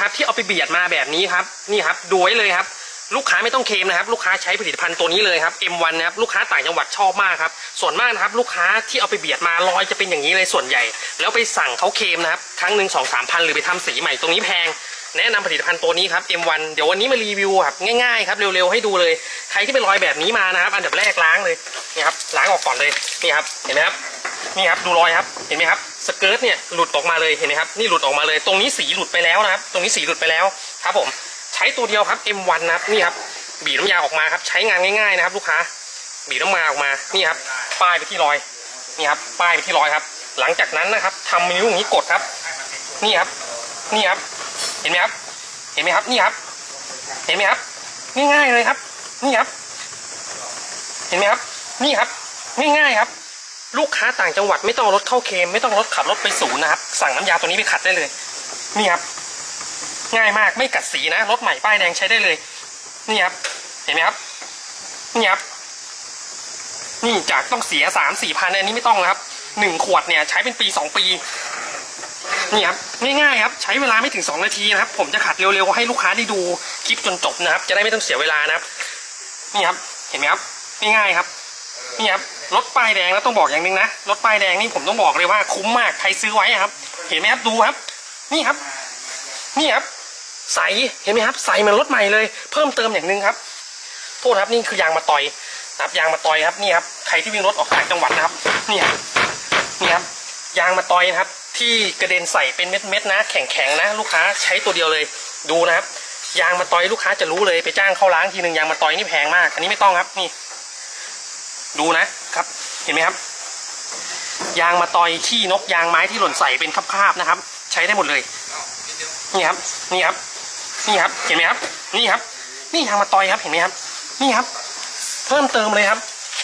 ครับที่เอาไปเบียดมาแบบนี้ครับนี่ครับดูไว้เลยครับ ลูกค้าไม่ต้องเคมนะครับ ลูกค้าใช้ผลิตภัณฑ์ตัวนี้เลยครับ M1 นะครับลูกค้าต่างจังหวัดชอบมากครับส่วนมากนะครับลูกค้าที่เอาไปเบียดมารอยจะเป็นอย่างนี้เลยส่วนใหญ่ แล้วไปสั่งเขาเคมนะครับครั้งหนึ่งสองสามพันหรือไปทำสีใหม่ตรงนี้แพงแนะนำผลิตภัณฑ์ตัวนี้ครับ M1 เดี๋ยววันนี้มารีวิวครับง่ายๆครับเร็วๆให้ดูเลย ใครที่เป็นรอยแบบนี้มานะครับ อันดับแรกล้างเลยนี่ครับล้างออกก่อนเลยนี่ครับเห็นไหมครับ นี่ครับดูรอยครับเห็นไหมครับสเกิร์ตเนี่ยหลุดออกมาเลยเห็นไหมครับนี่หลุดออกมาเลย ตรงนี้สีหลุดไปแล้วนะครับ ตรงนี้สีหลุดไปแล้วครับผมใช้ตัวเดียวครับ M1 นะครับนี่ครับบีบน้ำยาออกมาครับใช้งานง่ายๆนะครับ ลูกค้า บีบน้ำมาออกมานี่ครับป้ายไปที่รอยนี่ครับป้ายไปที่รอยครับ หลังจากนั้นนะครับทำนิ้วอย่างนี้กดครับ นี่ครับ นี่ครับ เห็นไหมครับ เห็นไหมครับนี่ครับ เห็นไหมครับ ง่ายๆเลยครับ นี่ครับ เห็นไหมครับ นี่ครับง่ายๆครับ ลูกค้าต่างจังหวัดไม่ต้องรถเข้าเคมไม่ต้องรถขับรถไปศูนย์นะครับ สั่งน้ำยาตัวนี้ไปขัดได้เลย นี่ครับ ง่ายมากไม่กัดสีนะรถใหม่ป้ายแดงใช้ได้เลย นี่ครับ เห็นไหมครับ นี่ครับ นี่จากต้องเสียสามสี่พันอันนี้ไม่ต้องนะครับหนึ่งขวดเนี่ยใช้เป็นปีสองปีนี่ครับง่ายๆครับ ใช้เวลาไม่ถึงสองนาทีนะครับ ผมจะขัดเร็วๆให้ลูกค้าได้ดูคลิปจนจบนะครับ จะได้ไม่ต้องเสียเวลานะครับ นี่ครับ เห็นไหมครับง่ายๆครับ นี่ครับรถป้ายแดงแล้วต้องบอกอย่างหนึงนะรถป้ายแดงนี่ผมต้องบอกเลยว่าคุ้มมากใครซื้อไว้ครับ เห็นไหมครับดูครับ นี่ครับ นี่ครับ ใสเห็นไหมครับ ใสเหมันรถใหม่เลย เพิ่มเติมอย่างหนึ่งครับ โทษครับนี่คือยางมาต่อยนะครับยางมาต่อยครับนี่ครับใครที่วิ่งรถออกต่างจังหวัดนะครับนี่ครับนี่ครับยางมาต่อยนะครับ ที่กระเด็นใส่เป็นเม็ดๆนะ แข็งๆนะ ลูกค้าใช้ตัวเดียวเลย ดูนะครับยางมาต่อยลูกค้าจะรู้เลยไปจ้างเข้าล้างทีหนึ่งยางมาต่อยนี่แพงมาก อันนี้ไม่ต้องครับนี่ ดูนะครับ เห็นไหมครับ ยางมาต่อยขี้นกยางไม้ที่หล่นใส่เป็นคราบๆนะครับ ใช้ได้หมดเลยนี่ครับ นี่ครับ นี่ครับ เห็นไหมครับ นี่ครับ นี่ยางมาต่อยครับ เห็นไหมครับ นี่ครับ เพิ่มเติมเลยครับ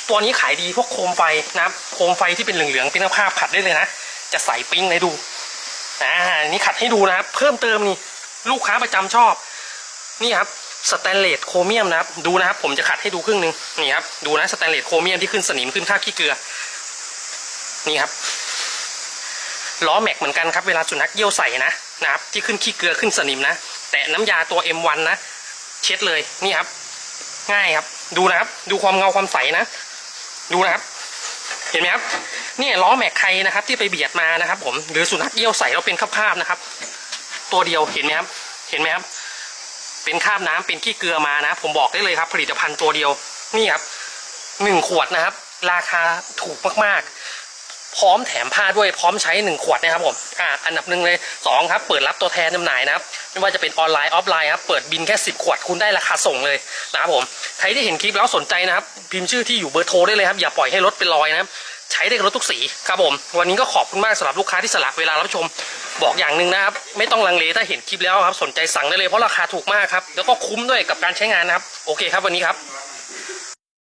ตัวนี้ขายดีพวกโคมไฟนะครับ โคมไฟที่เป็นเหลืองๆเป็นภาพขัดได้เลยนะ จะใส่ปิ้งเลยดูอ่านี่ขัดให้ดูนะครับ เพิ่มเติมนี่ ลูกค้าประจำชอบ นี่ครับ สแตนเลสโครเมียมนะครับ ดูนะครับผมจะขัดให้ดูครึ่งหนึ่งนี่ครับดูนะสแตนเลสโครเมียมที่ขึ้นสนิมขึ้นค่าขี้เกลือ นี่ครับล้อแม็กเหมือนกันครับเวลาสุนัขเยี่ยวใส่นะนะครับที่ขึ้นขี้เกลือขึ้นสนิมนะ แต่น้ำยาตัว M1 นะ เช็ดเลยนี่ครับ ง่ายครับ ดูนะครับ ดูความเงาความใสนะ ดูนะครับ เห็นไหมครับเนี่ยล้อแม็กใครนะครับ ที่ไปเบียดมานะครับ ผมหรือสุนัขเยี่ยวใส่แล้วเป็นคราบๆนะครับ ตัวเดียวเห็นไหมครับ เห็นไหมครับ เป็นคราบน้ำเป็นขี้เกลือมานะ ผมบอกได้เลยครับ ผลิตภัณฑ์ตัวเดียวนี่ครับหนึ่งขวดนะครับ ราคาถูกมากๆ พร้อมแถมผ้าด้วยพร้อมใช้หนึ่งขวดนะครับผมอ่าอันดับหนึ่งเลยสองครับ เปิดรับตัวแทนจำหน่ายนะครับไม่ว่าจะเป็นออนไลน์ออฟไลน์ครับเปิดบินแค่10ขวดคุณได้ราคาส่งเลยนะครับผมใครที่เห็นคลิปแล้วสนใจนะครับ พิมพ์ชื่อที่อยู่เบอร์โทรได้เลยครับอย่าปล่อยให้รถเป็นรอยนะครับ ช้ได้กับรถทุกสีครับผมวันนี้ก็ขอบคุณมากสำหรับลูกค้าที่สละเวลารับชม บอกอย่างหนึ่งนะครับไม่ต้องลังเลถ้าเห็นคลิปแล้วครับสนใจสั่งได้เลยเพราะราคาถูกมากครับแล้วก็คุ้มด้วยกับการใช้งานนะครับโอเคครับวันนี้ครับ